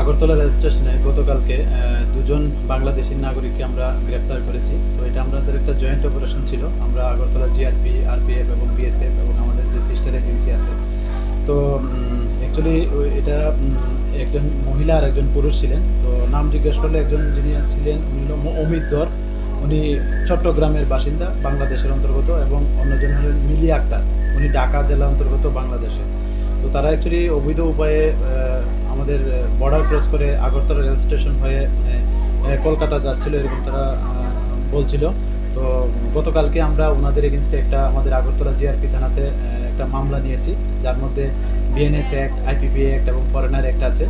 Agartala rail স্টেশনে গতকালকে দুজন বাংলাদেশি নাগরিককে আমরা গ্রেপ্তার করেছি। তো এটা আমাদের একটা জয়েন্ট অপারেশন ছিল। আমরা আগরতলা জিআরপি আরপিএফ এবং বিএসএফ অ্যাকচুয়ালি এটা একজন মহিলা আর একজন পুরুষ ছিলেন। তো নাম জিজ্ঞেস করলে একজন যিনি ছিলেন, উনি হলো অমিত দর উনি চট্টগ্রামের বাসিন্দা, বাংলাদেশের অন্তর্গত, এবং অন্যজন হলেন মিলি আক্তার। উনি ঢাকা জেলা অন্তর্গত, বাংলাদেশে। তো তারা অ্যাকচুয়ালি অবৈধ উপায়ে আমাদের বর্ডার ক্রস করে আগরতলা রেল স্টেশন হয়ে কলকাতা যাচ্ছিল এরকম তারা বলছিল। তো গতকালকে আমরা ওনাদের এগেনস্টে একটা আমাদের আগরতলা জিআরপি থানাতে একটা মামলা নিয়েছি, যার মধ্যে বিএনএস অ্যাক্ট আইপিপি অ্যাক্ট এবং ফরেনার অ্যাক্ট আছে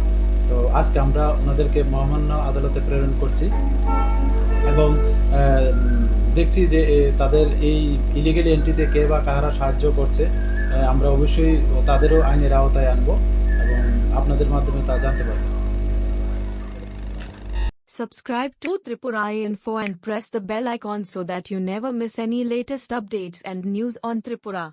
তো আজকে আমরা ওনাদেরকে মহামান্য আদালতে প্রেরণ করছি এবং দেখছি যে তাদের এই ইলিগেল এন্ট্রিতে কে বা কারা সাহায্য করছে আমরা অবশ্যই তাদেরও আইনের আওতায় আনব এবং আপনাদের মাধ্যমে তা জানতে পারব Subscribe to Tripura Info and press the bell icon so that you never miss any latest updates and news on Tripura.